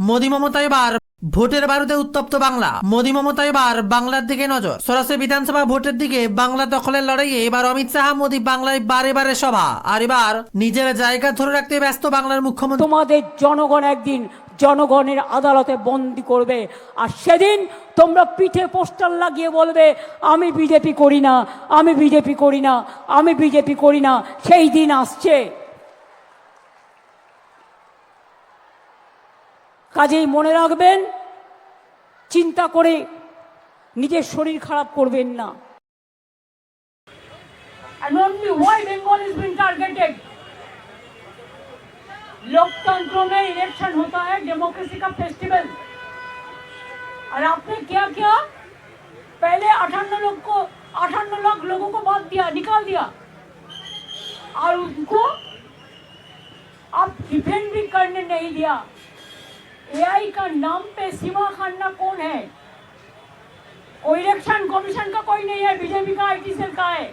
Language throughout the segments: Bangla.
মোদী মমতা এবার ভোটের বারুদে উত্তপ্ত বাংলা। মোদী মমতা এবার বাংলার দিকে নজর। সরাসরি বিধানসভা ভোটের দিকে বাংলা দখলের লড়াইয়ে এবার অমিত শাহ মোদী বাংলায় বারে বারে সভা। আর এবার নিজের জায়গা ধরে রাখতে ব্যস্ত বাংলার মুখ্যমন্ত্রী তোমাদের জনগণ একদিন জনগণের আদালতে বন্দি করবে। আর সেদিন তোমরা পিঠে পোস্টার লাগিয়ে বলবে, আমি বিজেপি করি না, আমি বিজেপি করি না, আমি বিজেপি করি না। সেই দিন আসছে। কাজেই মনে রাখবেন চিন্তা করে নিজের শরীর খারাপ করবেন না And only why Bengal is being targeted? लोकतंत्र में इलेक्शन होता है डेमोक्रेसी का फेस्टिवल और आपने क्या किया पहले अठान्न लोग को अठान्न लाख लोगों को बात दिया निकाल दिया और उनको आप डिफेंड भी करने नहीं दिया एआई का नाम पे सीमा खान्ना कौन है? कोई इलेक्शन कमीशन का कोई नहीं है, बीजेपी का आईटी सेल का है।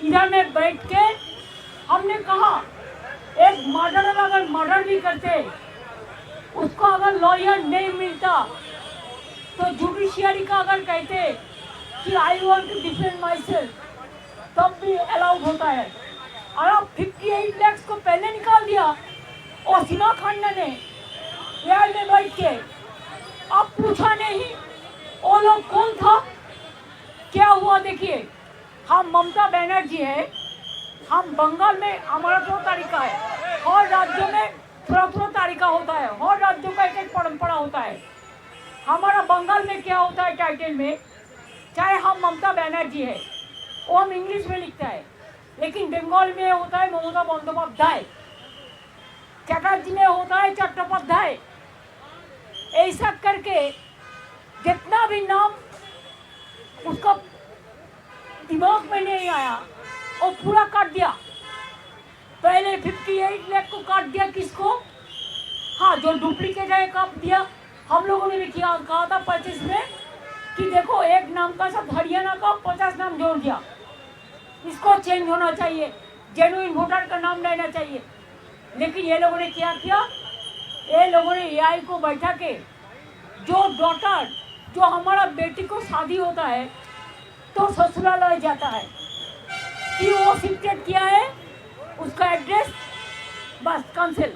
इधर में बैठ के हमने कहा, एक मर्डर अगर मर्डर भी करते, उसको अगर लॉयर नहीं मिलता तो जुडिशियरी का अगर कहते कि I want to defend myself तब भी अलाउड होता है। और अब 58 लैक्स को पहले निकाल दिया, और सीमा खान्ना ने एयर में बैठ के अब पूछा नहीं वो लोग कौन था? क्या हुआ देखिए, हम ममता बनर्जी है, हम बंगाल में हमारा जो तरीका है, हर राज्य में थोड़ा थोड़ा तरीका होता है, हर राज्यों का एक एक परंपरा होता है। हमारा बंगाल में क्या होता है टाइटल में, चाहे हम ममता बनर्जी है, वो हम इंग्लिश में लिखता है, लेकिन बंगाल में होता है ममता बंदोपाध्याय। चटर्जी में होता है चट्टोपाध्याय। ऐसा करके जितना भी नाम उसका दिमाग में नहीं आया, वो पूरा काट दिया। पहले 58 लाख को काट दिया किसको? हाँ जो डुप्लीकेट है, काट दिया। हम लोगों ने भी किया, कहा था पच्चीस में कि देखो, एक नाम का सब हरियाणा का पचास नाम जोड़ दिया। इसको चेंज होना चाहिए जेनुइन वोटर का नाम लेना चाहिए। लेकिन ये लोगों ने क्या किया? ये लोगों ने एआई को बैठा के जो डॉटर जो हमारा बेटी को शादी होता है तो ससुरालय जाता है। कि वो शिफ्टेड किया है, उसका एड्रेस बस कैंसिल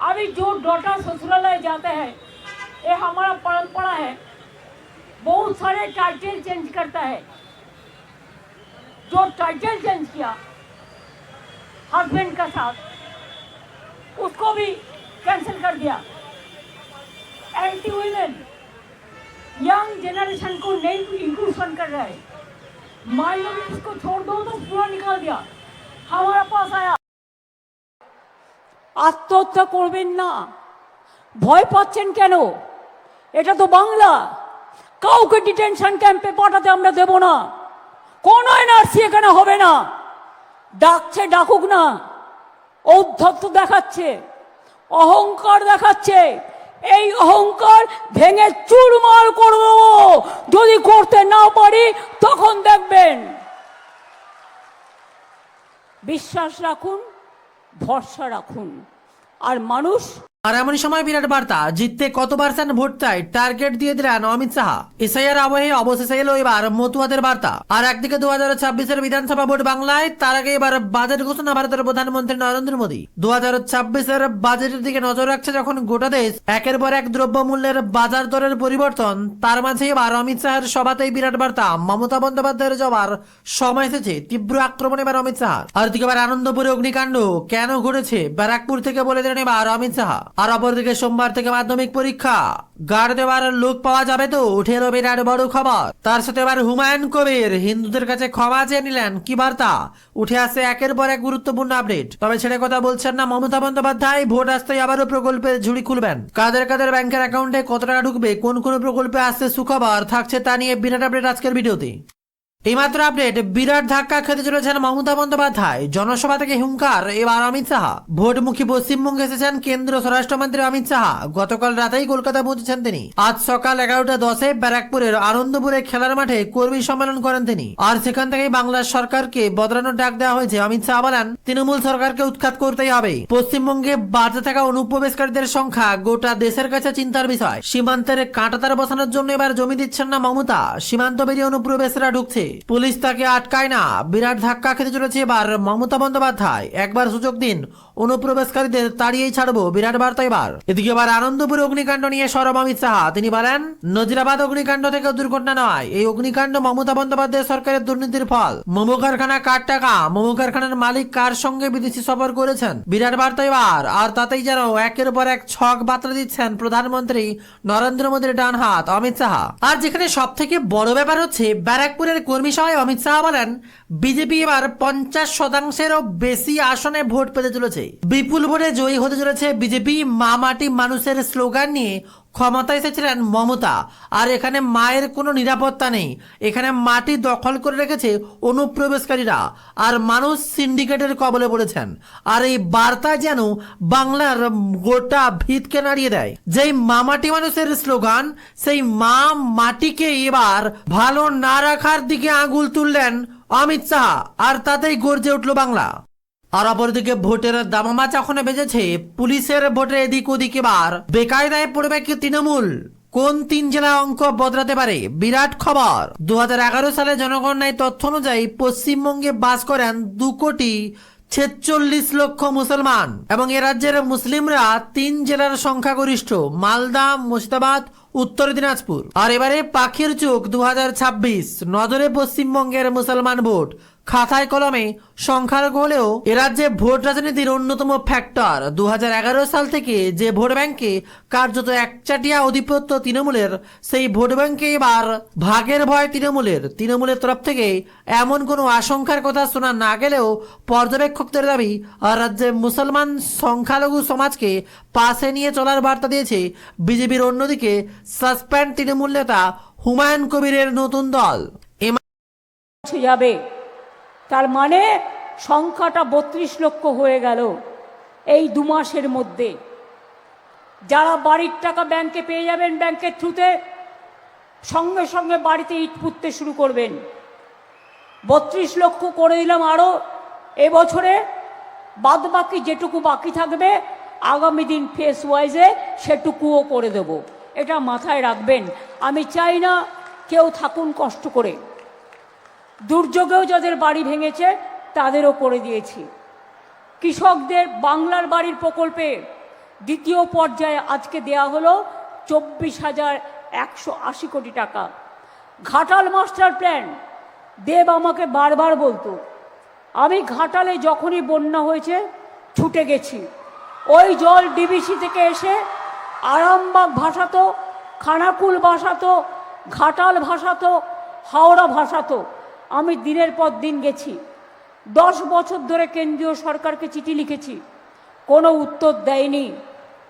अभी जो डॉटर ससुरालय जाते हैं, ये हमारा परंपरा है, बहुत सारे टाइटल चेंज करता है। जो टाइटल चेंज किया हस्बैंड का साथ, उसको भी कैंसिल कर दिया एंटी वुमेन यंग जनरेशन को नहीं इंक्लूशन कर रहा है माइनॉरिटीज को छोड़ दो तो पूरा निकाल दिया हमारे पास आया আত্মহত্যা করবেন না ভয় পাচ্ছেন কেন এটা তো বাংলা কাউকে ডিটেনশন ক্যাম্পে পাঠাতে আমরা দেব না কোন এনআরসি এখানে হবে না ডাকছে ডাকুক না ঔদ্ধত্য দেখাচ্ছে অহংকার দেখাচ্ছে। এই অহংকার ভেঙে চুরমার করব যদি করতে না পারি, তখন দেখবেন। বিশ্বাস রাখুন, ভরসা রাখুন। আর মানুষ আর এমনই সময় বিরাট বার্তা। জিততে কত পার্সেন্ট ভোট চাই? টার্গেট দিয়ে দিলেন অমিত শাহ। এসআইআর আবহে অবশেষে এলো এবার মতুয়াদের বার্তা। আর একদিকে দু হাজার ছাব্বিশের বিধানসভা ভোট বাংলায়, তার আগে এবার বাজেট ঘোষণা ভারতের প্রধানমন্ত্রী নরেন্দ্র মোদী। দু হাজার ছাব্বিশের বাজেটের দিকে নজর রাখছে যখন গোটা দেশ, একের পর এক দ্রব্য মূল্যের বাজার দরের পরিবর্তন। তার মাঝে এবার অমিত শাহের সভাতেই বিরাট বার্তা। মমতা বন্দ্যোপাধ্যায়ের যাওয়ার সময় এসেছে, তীব্র আক্রমণ এবার অমিত শাহ। আর দিকে এবার আনন্দপুরে অগ্নিকাণ্ড। কেন ঘটেছে? ব্যারাকপুর থেকে বলে দিলেন এবার অমিত শাহ। আর অপরদিকে সোমবার থেকে মাধ্যমিক পরীক্ষা। গার্ড দেওয়ার লোক পাওয়া যাবে তো, উঠে এলো বিরাট বড় খবর। তার সাথে এবার হুমায়ুন কবির, হিন্দুদের কাছে ক্ষমা চেয়ে নিলেন। কি বার্তা? উঠে আসে একের পর এক গুরুত্বপূর্ণ আপডেট। তবে ছেড়ে কথা বলছেন না মমতা বন্দ্যোপাধ্যায়। ভোট আসতেই আবারও প্রকল্পের ঝুড়ি খুলবেন। কাদের কাদের ব্যাংকের অ্যাকাউন্টে কত টাকা ঢুকবে, কোন কোন প্রকল্পে আসছে সুখবর থাকছে তা নিয়ে বিরাট আপডেট আজকের ভিডিওতে। এইমাত্র আপডেট বিরাট ধাক্কা খেতে চলেছেন মমতা বন্দ্যোপাধ্যায়। জনসভা থেকে হুঙ্কার, এবার অমিত সাহা ভোটমুখী পশ্চিমবঙ্গে এসেছেন কেন্দ্র স্বরাষ্ট্রমন্ত্রী অমিত সাহা গতকাল রাতেই কলকাতা পৌঁছেছেন তিনি। আজ সকাল এগারোটা দশে ব্যারাকপুরের আনন্দপুরে খেলার মাঠে কর্মী সম্মেলন করেন তিনি। আর সেখান থেকেই বাংলার সরকারকে বদলানোর ডাক দেওয়া হয়েছে। অমিত শাহ বলেন, তৃণমূল সরকারকে উৎখাত করতেই হবে। পশ্চিমবঙ্গে বাড়তে থাকা অনুপ্রবেশকারীদের সংখ্যা গোটা দেশের কাছে চিন্তার বিষয়। সীমান্তের কাঁটাতার বসানোর জন্য এবার জমি দিচ্ছেন না মমতা। সীমান্ত বেরিয়ে অনুপ্রবেশরা ঢুকছে। পুলিশ তাকে আটকায় না। বিরাট ধাক্কা খেতে চলেছে এবার মমতা বন্দ্যোপাধ্যায়। একবার সুযোগ দিন। অনুপ্রবেশকারীদের তাড়িয়েই ছাড়বো বিরাট বার্তা এবার। এদিকে এবার আনন্দপুর অগ্নিকাণ্ড নিয়ে সরব অমিত সাহা তিনি বলেন, নজিরাবাদ অগ্নিকাণ্ড থেকে দুর্ঘটনা নয়। এই অগ্নিকাণ্ড মমতা বন্দ্যোপাধ্যায় সরকারের দুর্নীতির ফল। মোমো কারখানা কার টাকা? মোমো কারখানার মালিক কার সঙ্গে বিদেশি সফর করেছেন? বিরাট বার্তা এবার। আর তাতেই যেন একের পর এক ছক বার্তা দিচ্ছেন প্রধানমন্ত্রী নরেন্দ্র মোদীর ডান হাত অমিত সাহা আর যেখানে সব থেকে বড় ব্যাপার হচ্ছে, ব্যারাকপুরের কর্মী সভায় অমিত শাহ বলেন, বিজেপি এবার পঞ্চাশ শতাংশেরও বেশি আসনে ভোট পেতে চলেছে। বিপুল ভোটে জয়ী হতে চলেছে বিজেপি মা মাটি মানুষের স্লোগান নিয়ে ক্ষমতা এসেছিলেন মমতা। আর এখানে মায়ের কোনো নিরাপত্তা নেই। এখানে মাটি দখল করে রেখেছে অনুপ্রবেশকারীরা। আর মানুষ সিন্ডিকেটের কবলে পড়েছেন। আর এই বার্তা যেন বাংলার গোটা ভিতকে নাড়িয়ে দেয়। যেই মামাটি মানুষের স্লোগান, সেই মা মাটিকে এবার ভালো না রাখার দিকে আঙুল তুললেন অমিত শাহ। আর তাতেই গর্জে উঠল বাংলা। আর অপরদিকে ভোটের দামামা যখন বেজেছে, পুলিশের ভোটে এদিক ওদিক এবার বেকায়দায় পড়বে কি তৃণমূল? কোন তিন জেলা অঙ্ক বদলাতে পারে? বিরাট খবর। দু সালে জনগণনায় তথ্য অনুযায়ী পশ্চিমবঙ্গে বাস করেন দু কোটি ছেচল্লিশ লক্ষ মুসলমান এবং এ রাজ্যের মুসলিমরা তিন জেলার সংখ্যাগরিষ্ঠ, মালদা, মুর্শিদাবাদ, উত্তর দিনাজপুর। আর এবারে পাখির চোখ দু হাজার ছাব্বিশ, নজরে পশ্চিমবঙ্গের মুসলমান ভোট। খাতায় কলমে সংখ্যালঘু হলেও এ রাজ্যে ভোট রাজনীতির অন্যতম ফ্যাক্টর দু হাজার এগারো সাল থেকে যে ভোট ব্যাংকে কার্যত একচাটিয়া আধিপত্য তৃণমূলের, সেই ভোট ব্যাংকে এবার ভাগের ভয় তৃণমূলের। তৃণমূলের তরফ থেকে এমন কোনো আশঙ্কার কথা শোনা না গেলেও পর্যবেক্ষকদের দাবি রাজ্যে মুসলমান সংখ্যালঘু সমাজকে পাশে নিয়ে চলার বার্তা দিয়েছে বিজেপির অন্যদিকে সাসপেন্ড তৃণমূল নেতা হুমায়ুন কবিরের নতুন দল। যাবে। তার মানে সংখ্যাটা বত্রিশ লক্ষ হয়ে গেল এই দু মাসের মধ্যে। যারা বাড়ির টাকা ব্যাংকে পেয়ে যাবেন, ব্যাংকের থ্রুতে সঙ্গে সঙ্গে বাড়িতে ইট পুঁততে শুরু করবেন। বত্রিশ লক্ষ করে দিলাম আরও এবছরে বাদ বাকি যেটুকু বাকি থাকবে, আগামী দিন ফেস ওয়াইজে সেটুকুও করে দেব। এটা মাথায় রাখবেন। আমি চাই না কেউ থাকুন কষ্ট করে। দুর্যোগেও যাদের বাড়ি ভেঙেছে, তাদেরও করে দিয়েছি। কৃষকদের বাংলার বাড়ির প্রকল্পে দ্বিতীয় পর্যায়ে আজকে দেয়া হলো চব্বিশ হাজার একশো আশি কোটি টাকা। ঘাটাল মাস্টার প্ল্যান, দেব আমাকে বারবার বলতো, আমি ঘাটালে যখনই বন্যা হয়েছে, ছুটে গেছি। ওই জল ডিবিসি থেকে এসে আরামবাগ ভাসাতো, খানাকুল ভাসাতো, ঘাটাল ভাসাতো, হাওড়া ভাসাতো। আমি দিনের পর দিন গেছি। দশ বছর ধরে কেন্দ্রীয় সরকারকে চিঠি লিখেছি। কোনো উত্তর দেয়নি।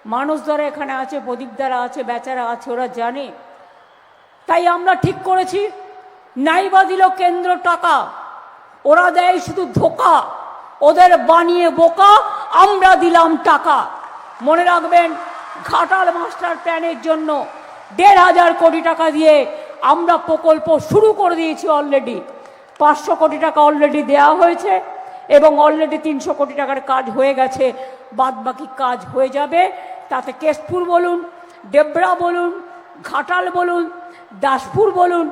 মানুষ দ্বারা এখানে আছে, প্রদীপ দ্বারা আছে, বেচারা আছে, ওরা জানে। তাই আমরা ঠিক করেছি নাইবা দিল কেন্দ্র টাকা। ওরা দেয় শুধু ধোকা। ওদের বানিয়ে বোকা, আমরা দিলাম টাকা। মনে রাখবেন, ঘাটাল মাস্টার প্ল্যানের জন্য দেড় হাজার কোটি টাকা দিয়ে আমরা প্রকল্প শুরু করে দিয়েছি অলরেডি পাঁচশো কোটি টাকা অলরেডি দেওয়া হয়েছে এবং অলরেডি তিনশো কোটি টাকার কাজ হয়ে গেছে। বাদ বাকি কাজ হয়ে যাবে। তাতে কেশপুর বলুন ডেবরা বলুন, ঘাটাল বলুন, দাসপুর বলুন,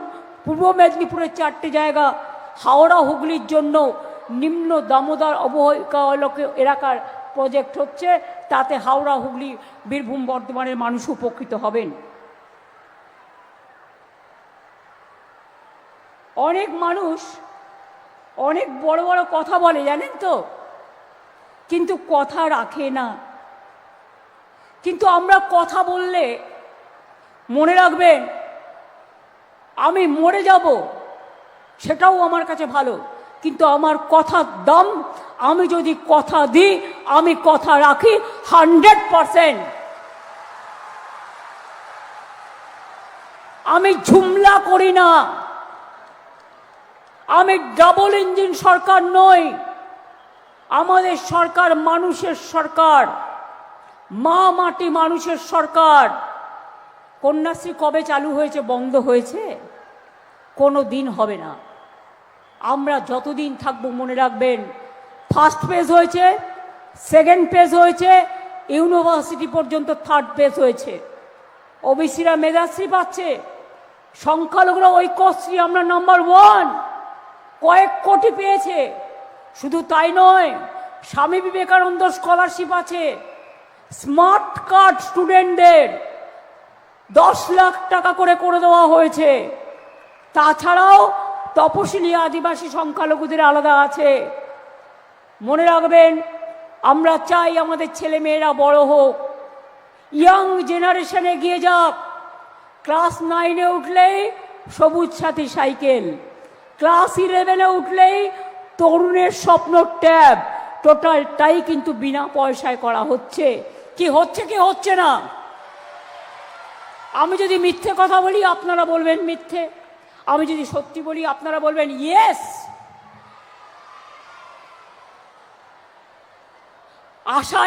পূর্ব মেদিনীপুরের চারটে জায়গা, হাওড়া, হুগলির জন্য নিম্ন দামোদর অবহিকা এলাকার প্রজেক্ট হচ্ছে। তাতে হাওড়া, হুগলি, বীরভূম বর্ধমানের মানুষ উপকৃত হবেন। অনেক মানুষ অনেক বড় বড় কথা বলে, জানেন তো? কিন্তু কথা রাখে না। কিন্তু আমরা কথা বললে মনে রাখবেন, আমি মরে যাব, সেটাও আমার কাছে ভালো। কিন্তু আমার কথার দাম, আমি যদি কথা দিই, আমি কথা রাখি হান্ড্রেড পারসেন্ট। আমি ঝুমলা করি না। আমি ডাবল ইঞ্জিন সরকার নই। আমাদের সরকার মানুষের সরকার। মা মাটি মানুষের সরকার। কন্যাশ্রী কবে চালু হয়েছে, বন্ধ হয়েছে? কোনো দিন হবে না। আমরা যতদিন থাকব, মনে রাখবেন ফার্স্ট পেজ হয়েছে সেকেন্ড পেজ হয়েছে ইউনিভার্সিটি পর্যন্ত থার্ড পেজ হয়েছে। ওবিসিরা মেধাশ্রী পাচ্ছে। সংখ্যালঘুরা ঐক্যশ্রী, আমরা নাম্বার ওয়ান কয়েক কোটি পেয়েছে। শুধু তাই নয়, স্বামী বিবেকানন্দ স্কলারশিপ আছে। স্মার্ট কার্ড স্টুডেন্টদের দশ লাখ টাকা করে করে দেওয়া হয়েছে। তাছাড়াও তপশিলি আদিবাসী সংখ্যালঘুদের আলাদা আছে। মনে রাখবেন, আমরা চাই আমাদের ছেলে মেয়েরা বড় হোক। ইয়াং জেনারেশনে গিয়ে যাক। ক্লাস নাইনে উঠলেই সবুজ সাথী সাইকেল। ক্লাস ইলেভেনে উঠলেই তরুণের স্বপ্ন ট্যাব। টোটালটাই কিন্তু বিনা পয়সায় করা হচ্ছে। কি হচ্ছে কি হচ্ছে না? আমি যদি মিথ্যে কথা বলি, আপনারা বলবেন মিথ্যে। আমি যদি সত্যি বলি, আপনারা বলবেন ইয়েস আশা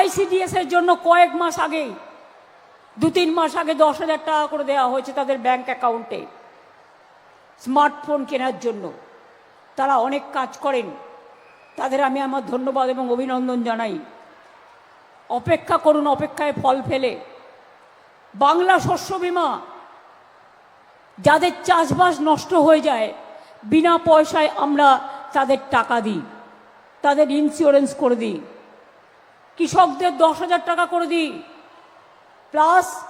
এর জন্য কয়েক মাস আগেই দু তিন মাস আগে দশ হাজার টাকা করে দেওয়া হয়েছে তাদের ব্যাংক অ্যাকাউন্টে স্মার্টফোন কেনার জন্য। তারা অনেক কাজ করেন। তাদের আমি আমার ধন্যবাদ এবং অভিনন্দন জানাই। অপেক্ষা করুন, অপেক্ষায় ফল ফেলে। বাংলা শস্য বিমা যাদের চাষবাস নষ্ট হয়ে যায়, বিনা পয়সায় আমরা তাদের টাকা দিই। তাদের ইন্স্যুরেন্স করে দিই। কৃষকদের দশ হাজার টাকা করে দিই। প্লাস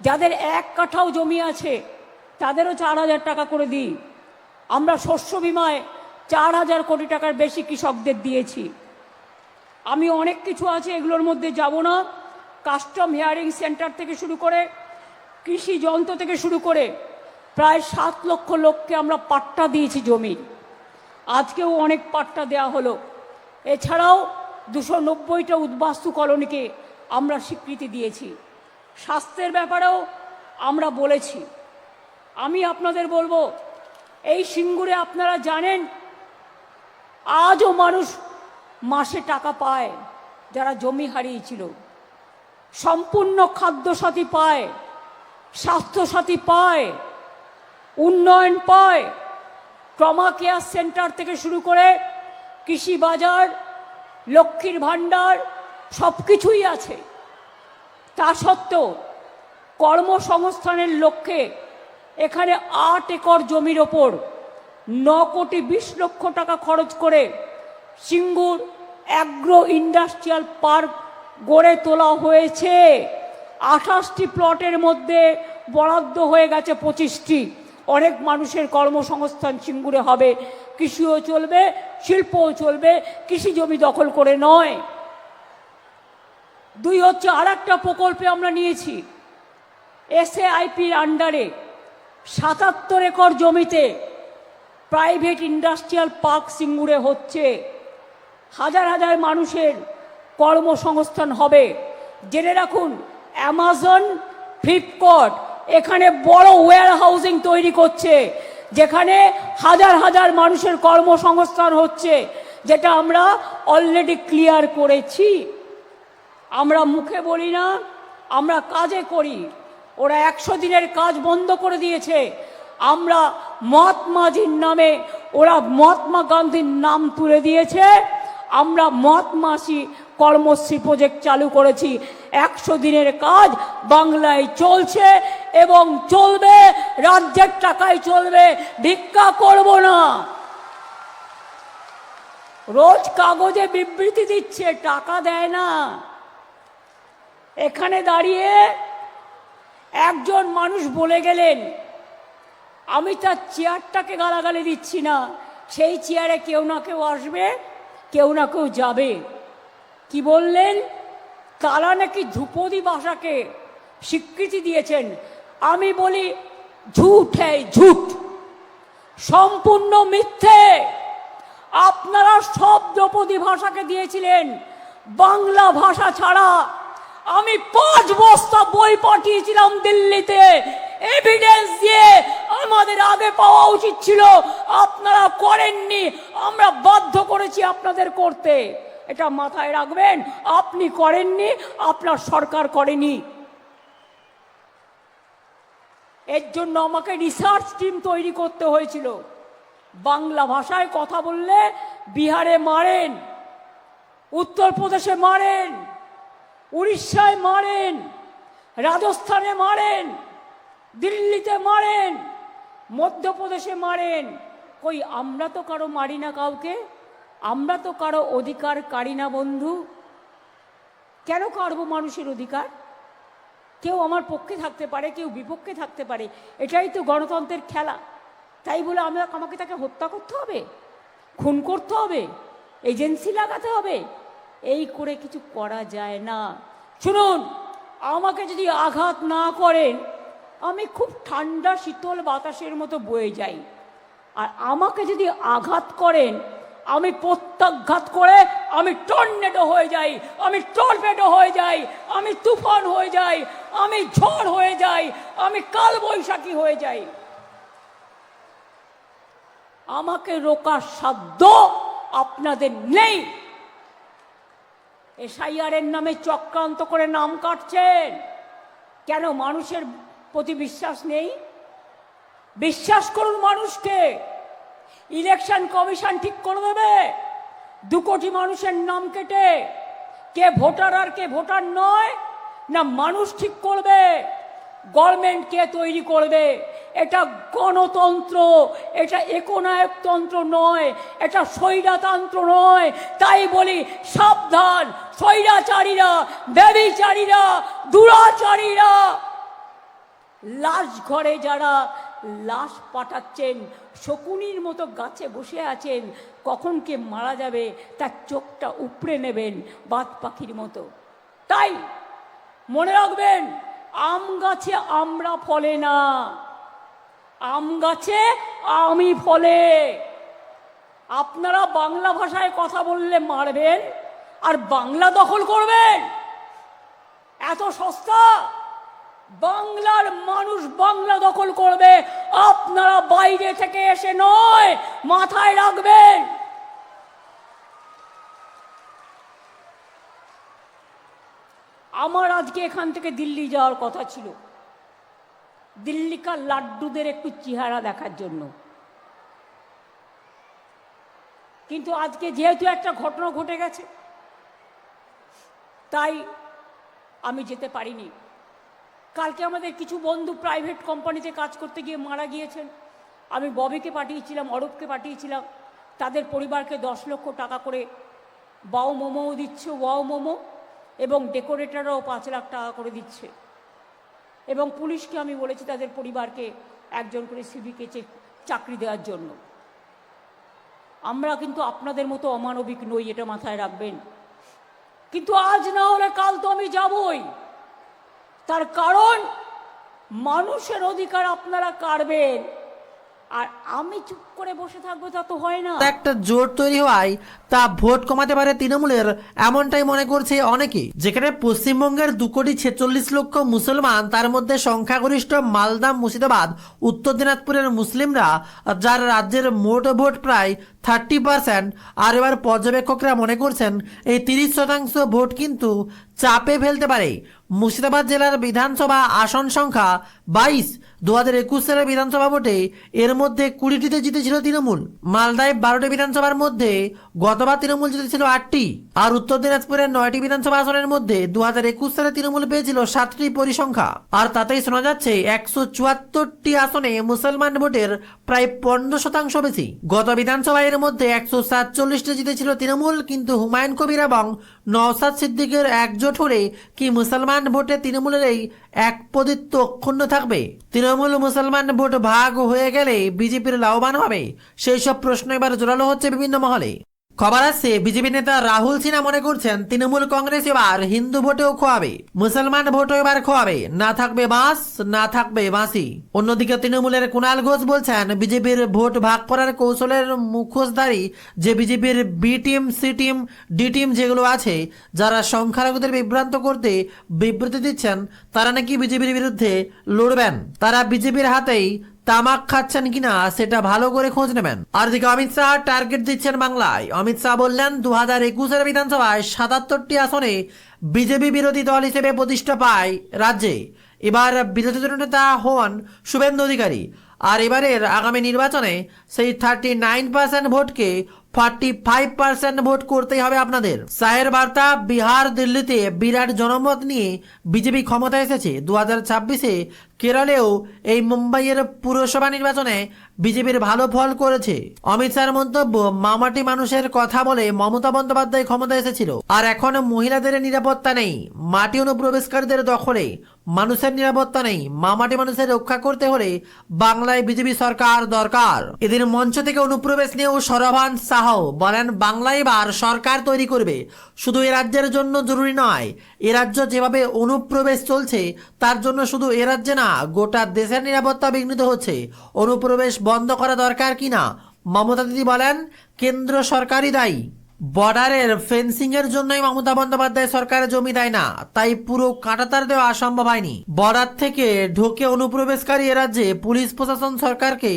যাদের এক কাঠাও জমি আছে তাদেরও চার হাজার টাকা করে দিই। আমরা শস্য বিমায় চার হাজার কোটি টাকার বেশি কৃষকদের দিয়েছি। আমি অনেক কিছু আছে, এগুলোর মধ্যে যাব না। কাস্টম হিয়ারিং সেন্টার থেকে শুরু করে, কৃষি যন্ত্র থেকে শুরু করে প্রায় সাত লক্ষ লোককে আমরা পাট্টা দিয়েছি জমি। আজকেও অনেক পাট্টা দেয়া হলো। এছাড়াও দুশো নব্বইটা উদ্বাস্তু কলোনিকে আমরা স্বীকৃতি দিয়েছি। স্বাস্থ্যের ব্যাপারেও আমরা বলেছি। আমি আপনাদের বলব, এই সিঙ্গুরে আপনারা জানেন, আজও মানুষ মাসে টাকা পায় যারা জমি হারিয়েছিল। সম্পূর্ণ খাদ্যসাথী পায়, স্বাস্থ্যসাথী পায়, উন্নয়ন পায়। ট্রমা কেয়ার সেন্টার থেকে শুরু করে কৃষি বাজার, লক্ষ্মীর ভাণ্ডার সব কিছুই আছে। তা সত্ত্বেও কর্মসংস্থানের লক্ষ্যে এখানে আট একর জমির ওপর ন কোটি বিশ লক্ষ টাকা খরচ করে সিঙ্গুর অ্যাগ্রো ইন্ডাস্ট্রিয়াল পার্ক গড়ে তোলা হয়েছে। আঠাশটি প্লটের মধ্যে বরাদ্দ হয়ে গেছে পঁচিশটি। অনেক মানুষের কর্মসংস্থান সিঙ্গুরে হবে। কৃষিও চলবে, শিল্পও চলবে, কৃষি জমি দখল করে নয়। দুই হচ্ছে আর একটা প্রকল্পে আমরা নিয়েছি। এসএ আইপির আন্ডারে সাতাত্তর একর জমিতে প্রাইভেট ইন্ডাস্ট্রিয়াল পার্ক সিঙ্গুরে হচ্ছে। হাজার হাজার মানুষের কর্মসংস্থান হবে। জেনে রাখুন অ্যামাজন ফ্লিপকার্ট এখানে বড় ওয়্যার হাউজিং তৈরি করছে, যেখানে হাজার হাজার মানুষের কর্মসংস্থান হচ্ছে, যেটা আমরা অলরেডি ক্লিয়ার করেছি। আমরা মুখে বলি না, আমরা কাজে করি। ওরা একশো দিনের কাজ বন্ধ করে দিয়েছে। আমরা মহাত্মাজির নামে, ওরা মহাত্মা গান্ধীর নাম তুলে দিয়েছে। আমরা মহাত্মাসী কর্মশ্রী প্রজেক্ট চালু করেছি। একশো দিনের কাজ বাংলায় চলছে এবং চলবে, রাজ্যের টাকায় চলবে, ভিক্ষা করব না। রোজ কাগজে বিবৃতি দিচ্ছে, টাকা দেয় না। এখানে দাঁড়িয়ে একজন মানুষ বলে গেলেন, আমি তার চেয়ারটাকে গালাগালি দিচ্ছি না, সেই চেয়ারে কেউ না কেউ আসবে, কেউ না কেউ যাবে। কি বললেন? তারা নাকি ধ্রুপদী ভাষাকে স্বীকৃতি দিয়েছেন। আমি বলি, ঝুট হ্যাঁ ঝুট। সম্পূর্ণ মিথ্যে। আপনারা সব দ্রৌপদী ভাষাকে দিয়েছিলেন। বাংলা ভাষা ছাড়া আমি পাঁচ বস্তা বই পাঠিয়েছিলাম দিল্লিতে। এভিডেন্স দিয়ে আমাদের আগে পাওয়া উচিত ছিল, আপনারা করেননি, আমরা বাধ্য করেছি আপনাদের করতে। এটা মাথায় রাখবেন, আপনি করেননি, আপনার সরকার করেনি। এর জন্য আমাকে রিসার্চ টিম তৈরি করতে হয়েছিল। বাংলা ভাষায় কথা বললে বিহারে মারেন, উত্তরপ্রদেশে মারেন। উড়িষ্যায় মারেন, রাজস্থানে মারেন, দিল্লিতে মারেন, মধ্যপ্রদেশে মারেন। কই, আমরা তো কারও মারি না কাউকে, আমরা তো কারও অধিকার কারি না বন্ধু। কেন কারবো মানুষের অধিকার? কেউ আমার পক্ষে থাকতে পারে, কেউ বিপক্ষে থাকতে পারে, এটাই তো গণতন্ত্রের খেলা। তাই বলে আমরা, আমাকে তাকে হত্যা করতে হবে? খুন করতে হবে? এজেন্সি লাগাতে হবে? এই করে কিছু করা যায় না। শুনুন, আমাকে যদি আঘাত না করেন, আমি খুব ঠান্ডা, শীতল বাতাসের মতো বয়ে যাই। আর আমাকে যদি আঘাত করেন, আমি প্রত্যাঘাত করে আমি টর্নেডো হয়ে যাই, আমি টর্পেডো হয়ে যাই, আমি তুফান হয়ে যাই, আমি ঝড় হয়ে যাই, আমি কালবৈশাখী হয়ে যাই। আমাকে রোকার সাধ্য আপনাদের নেই। এসআইআরের নামে চক্রান্ত করে নাম কাটছেন। কেন মানুষের প্রতি বিশ্বাস নেই? বিশ্বাস করুন মানুষকে। ইলেকশন কমিশন ঠিক করে দেবে। দু কোটি মানুষের নাম কেটে কে ভোটার আর কে ভোটার নয়, না মানুষ ঠিক করবে। গভর্নমেন্ট কে তৈরি করবে? এটা গণতন্ত্র, এটা একনায়কতন্ত্র নয়, এটা স্বৈরাতন্ত্র নয়। তাই বলি, সাবধান, স্বৈরাচারীরা, ব্যবিচারীরা, দুরাচারীরা। লাশ ঘরে যারা লাশ পাঠাচ্ছেন, শকুনির মতো গাছে বসে আছেন, কখন কে মারা যাবে, তার চোখটা উপড়ে নেবেন বাদ পাখির মতো। তাই মনে রাখবেন আম গাছে আমরা ফলে না। আম গাছে আমি ফলে। আপনারা বাংলা ভাষায় কথা বললে মারবেন আর বাংলা দখল করবেন। এত সস্তা। বাংলার মানুষ বাংলা দখল করবে। আপনারা বাইরে থেকে এসে নয়, মাথায় রাখবেন। আমার আজকে এখান থেকে দিল্লি যাওয়ার কথা ছিল। দিল্লিকার লাড্ডুদের একটু চেহারা দেখার জন্য। কিন্তু আজকে যেহেতু একটা ঘটনা ঘটে গেছে, তাই আমি যেতে পারিনি। কালকে আমাদের কিছু বন্ধু প্রাইভেট কোম্পানিতে কাজ করতে গিয়ে মারা গিয়েছেন। আমি ববিকে পাঠিয়েছিলাম, অরূপকে পাঠিয়েছিলাম। তাদের পরিবারকে দশ লক্ষ টাকা করে বাউ মোমোও দিচ্ছে, ওয়াও মোমো। এবং ডেকোরেটররাও পাঁচ লাখ টাকা করে দিচ্ছে। এবং পুলিশকে আমি বলেছি তাদের পরিবারকে একজন করে সিভিকে চাকরি দেওয়ার জন্য। আমরা কিন্তু আপনাদের মতো অমানবিক নই, এটা মাথায় রাখবেন। কিন্তু আজ না হলে কাল তো আমি যাবই। তার কারণ, মানুষের অধিকার আপনারা কাড়বেন। আর আমি চুপ করে বসে থাকব তা তো হয় না। একটা জোট তৈরি হওয়ায় তা ভোট কমাতে পারে তৃণমূলের, এমনটাই মনে করছে অনেকে। যেখানে পশ্চিমবঙ্গের দু কোটি ছেচল্লিশ লক্ষ মুসলমান, তার মধ্যে সংখ্যাগরিষ্ঠ মালদা, মুর্শিদাবাদ, উত্তর দিনাজপুরের মুসলিমরা, যার রাজ্যের মোট ভোট প্রায় থার্টি পার্সেন্ট। আর এবার পর্যবেক্ষকরা মনে করছেন, এই তিরিশ শতাংশ ভোট কিন্তু চাপে ফেলতে পারে। মুর্শিদাবাদ জেলার বিধানসভা আসন সংখ্যা বাইশ দু হাজার একুশ সালের বিধানসভা ভোটে এর মধ্যে কুড়িটিতে জিতেছিল তৃণমূল। মালদায় বারোটি বিধানসভার মধ্যে গতবার তৃণমূল জিতেছিল আটটি। আর উত্তর দিনাজপুরের নয়টি বিধানসভা আসনের মধ্যে দু হাজার একুশ সালে তৃণমূল পেয়েছিল সাতটি পরিসংখ্যা। আর তাতেই শোনা যাচ্ছে একশো চুয়াত্তরটি আসনে মুসলমান ভোটের প্রায় পনেরো শতাংশ বেশি। গত বিধানসভা এর মধ্যে একশো সাতচল্লিশটি জিতেছিল তৃণমূল, কিন্তু হুমায়ুন কবির এবং নওসাদ সিদ্দিকের একজোট হলে কি মুসলমান ভোটে তৃণমূলের এই এক প্রদিত্ব অক্ষুণ্ণ থাকবে? তৃণমূল মুসলমান ভোট ভাগ হয়ে গেলে বিজেপির লাভবান হবে? সেই সব প্রশ্ন এবার জোরালো হচ্ছে বিভিন্ন মহলে। খবর আসছে বিজেপি নেতা রাহুল সিনহা মনে করছেন তৃণমূল কংগ্রেস এবার হিন্দু ভোটেও খোয়াবে, মুসলমান ভোটও এবার খোয়াবে, না থাকবে বাঁশ, না থাকবে বাঁশি। অন্যদিকে তৃণমূলের কুণাল ঘোষ বলছেন, বিজেপির ভোট ভাগ করার কৌশলের মুখোশধারী যে বিজেপির B team, C team, D team যেগুলো আছে, যারা সংখ্যালঘুদের বিভ্রান্ত করতে বিবৃতি দিচ্ছেন, তারা নাকি বিজেপির বিরুদ্ধে লড়বেন। তারা বিজেপির হাতেই তামাক খাচ্ছেন কিনা, সেটা ভালো করে খোঁজ নেবেন। আর দিকে অমিত শাহ টার্গেট দিচ্ছেন বাংলায়। অমিত শাহ বললেন দু হাজার একুশের বিধানসভায় সাতাত্তরটি আসনে বিজেপি বিরোধী দল হিসেবে প্রতিষ্ঠা পায় রাজ্যে। এবার বিরোধী দলনেতা হন শুভেন্দু অধিকারী। আর এবারের আগামী নির্বাচনে সেই থার্টি নাইন পার্সেন্ট ভোটকে ফর্টি ফাইভ পার্সেন্ট ভোট করতেই হবে আপনাদের। সাহের বার্তা, বিহার, দিল্লিতে বিরাট জনমত নিয়ে বিজেপি ক্ষমতায় এসেছে। দু হাজার ছাব্বিশে কেরলেও এই মুম্বাইয়ের পুরসভা নির্বাচনে বিজেপির ভালো ফল করেছে। অমিত শাহর মন্তব্য, মামাটি মানুষের কথা বলে মমতা বন্দ্যোপাধ্যায় ক্ষমতা এসেছিল। আর এখন মহিলাদের নিরাপত্তা নেই, মাটি অনুপ্রবেশকারীদের দখলে। মানুষের নিরাপত্তা নেই, মামাটি মানুষের রক্ষা করতে হলে বাংলায় বিজেপি সরকার দরকার। এদের মঞ্চ থেকে অনুপ্রবেশ নিয়েও সরভান সাহ, বলেন বাংলায় এবার সরকার তৈরি করবে। শুধু এ রাজ্যের জন্য জরুরি নয়, এ রাজ্য যেভাবে অনুপ্রবেশ চলছে, তার জন্য শুধু এ রাজ্যে না, গোটা দেশের নিরাপত্তা বিঘ্নিত হচ্ছে। অনুপ্রবেশ বন্ধ করা দরকার কিনা? মমতা দিদি বলেন, কেন্দ্র সরকারই দায়ী। বর্ডারের ফেন্সিং এর জন্যই মমতা বন্দ্যোপাধ্যায় সরকারের জমি দেয় না। তাই পুরো কাঁটাতার দেওয়া সম্ভব হয়নি। বর্ডার থেকে ঢোকে অনুপ্রবেশকারী রাজ্যে পুলিশ প্রশাসন সরকারকে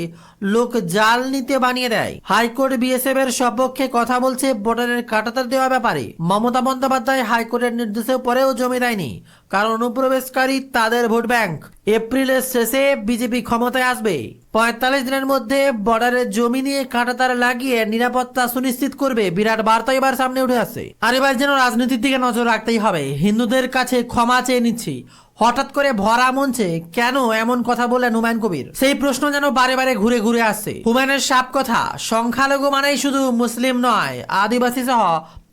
লোক জাল নিতে বানিয়ে দেয়। হাইকোর্ট বিএসএফ এর সপক্ষে কথা বলছে বর্ডারের কাঁটাতার দেওয়া ব্যাপারে। মমতা বন্দ্যোপাধ্যায় হাইকোর্টের নির্দেশের পরেও জমি দেয়নি। কারণ অনুপ্রবেশকারী তাদের ভোট ব্যাংক। এপ্রিলের শেষে বিজেপি ক্ষমতায় আসবে। পঁয়তাল্লিশ দিনের মধ্যে বর্ডারের জমি নিয়ে কাঁটাতার লাগিয়ে নিরাপত্তা সুনিশ্চিত করবে বিরাট বার্তা এবার সামনে উঠে আসছে। আর এবার যেন রাজনীতির দিকে নজর রাখতেই হবে। হিন্দুদের কাছে ক্ষমা চেয়ে নিচ্ছি। হঠাৎ করে ভরা মঞ্চে কেন এমন কথা বললেন হুমায়ুন কবির? সেই প্রশ্ন যেন বারে বারে ঘুরে ঘুরে আসছে। হুমায়ুনের সাপ কথা, সংখ্যালঘু মানেই শুধু মুসলিম নয় আদিবাসী সহ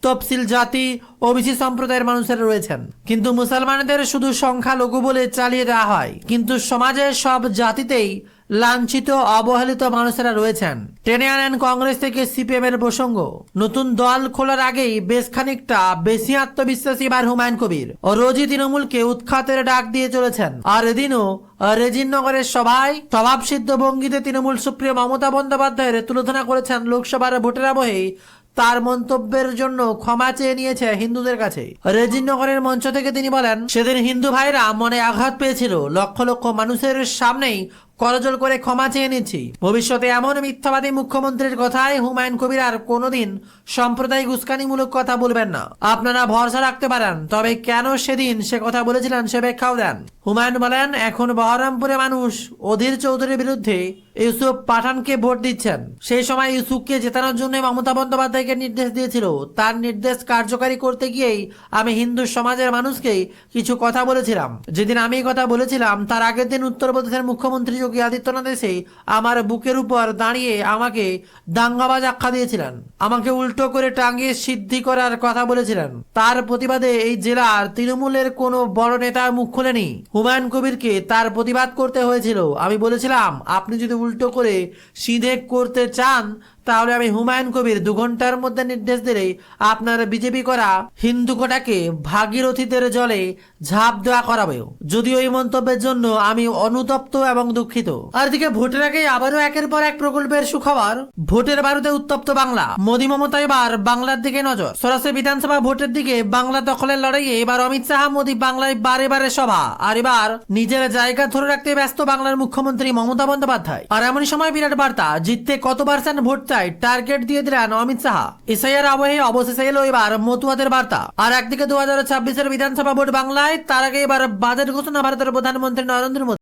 তফসিল জাতি ওবিসি সম্প্রদায়ের মানুষেরা রয়েছেন। কিন্তু মুসলমানদের শুধু সংখ্যালঘু বলে চালিয়ে দেওয়া হয়। কিন্তু সমাজের সব জাতিতেই লাঞ্ছিত, অবহেলিত মানুষেরা রয়েছেন। টেনে আনেন কংগ্রেস থেকে সিপিএম এর প্রসঙ্গ। নতুন দল খোলার আগেই বেশ খানিকটা বেশি আত্মবিশ্বাসী বার হুমায়ুন কবির। ও রোজি তৃণমূলকে উৎখাতের ডাক দিয়ে চলেছেন। আর এদিনও রেজিনগরের সভায় স্বভাবসিদ্ধ ভঙ্গিতে তৃণমূল সুপ্রিয় মমতা বন্দ্যোপাধ্যায়ের তুলোধনা করেছেন লোকসভার ভোটের আবহে তার মন্তব্যের জন্য ক্ষমা চেয়ে নিয়েছে হিন্দুদের কাছে। রেজিনগরের মঞ্চ থেকে তিনি বলেন, সেদিন হিন্দু ভাইরা মনে আঘাত পেয়েছিল। লক্ষ লক্ষ মানুষের সামনেই করজল করে ক্ষমা চেয়ে নিচ্ছি। ভবিষ্যতে এমন মিথ্যাবাদী মুখ্যমন্ত্রীর কথায় হুমায়ুন কবির আর কোনোদিন সাম্প্রদায়িক উস্কানিমূলক কথা বলবেন না। আপনারা ভরসা রাখতে পারেন, তবে কেন সেদিন সে কথা বলেছিলেন সে ব্যাখ্যাও দেন। হুমায়ুন বলেন, এখন বহরমপুরে মানুষ অধীর চৌধুরীর বিরুদ্ধে ইউসুফ পাঠানকে ভোট দিচ্ছেন। সেই সময় ইউসুফকে জেতানোর জন্য মমতা বন্দ্যোপাধ্যায়কে নির্দেশ দিয়েছিল। তার নির্দেশ কার্যকারী করতে গিয়েই আমি হিন্দু সমাজের মানুষকে কিছু কথা বলেছিলাম। যেদিন আমি কথা বলেছিলাম, তার আগের দিন উত্তরপ্রদেশের মুখ্যমন্ত্রী যোগী আদিত্যনাথ এসে আমার বুকের উপর দাঁড়িয়ে আমাকে দাঙ্গাবাজ আখ্যা দিয়েছিলেন। আমাকে উল্টো করে টাঙ্গিয়ে সিদ্ধি করার কথা বলেছিলেন। তার প্রতিবাদে এই জেলার তৃণমূলের কোনো বড় নেতা মুখ খোলেনি। হুমায়ুন কবিরকে তার প্রতিবাদ করতে হয়েছিল। আমি বলেছিলাম, আপনি যদি উল্টো করে সিধে করতে চান তাহলে আমি হুমায়ুন কবির দু ঘণ্টার মধ্যে নির্দেশ দিলেই আপনার বিজেপি করা হিন্দু কোটাকে ভাগীরথীদের জলে ঝাঁপ দেওয়া করাবে। যদিও এই মন্তব্যের জন্য আমি অনুতপ্ত এবং দুঃখিত। আর দিকে ভোটের আগে আবারও একের পর এক প্রকল্পের সুখবর। ভোটের বারুদে উত্তপ্ত বাংলা। মোদী মমতা এবার বাংলার দিকে নজর। সরাসরি বিধানসভা ভোটের দিকে বাংলা দখলের লড়াইয়ে এবার অমিত শাহ মোদী বাংলায় বারে বারে সভা। আর এবার নিজের জায়গা ধরে রাখতে ব্যস্ত বাংলার মুখ্যমন্ত্রী মমতা বন্দ্যোপাধ্যায়। আর এমনই সময় বিরাট বার্তা, জিততে কত পার্সেন্ট ভোট চাই টার্গেট দিয়ে দিলেন অমিত শাহ। এসআইআর আবহে অবশেষে এলো এবার মতুয়াদের বার্তা। আর একদিকে দু হাজার ছাব্বিশের বিধানসভা ভোট বাংলায়, তার আগে এবার বাজেট ঘোষণা ভারতের প্রধানমন্ত্রী নরেন্দ্র মোদী।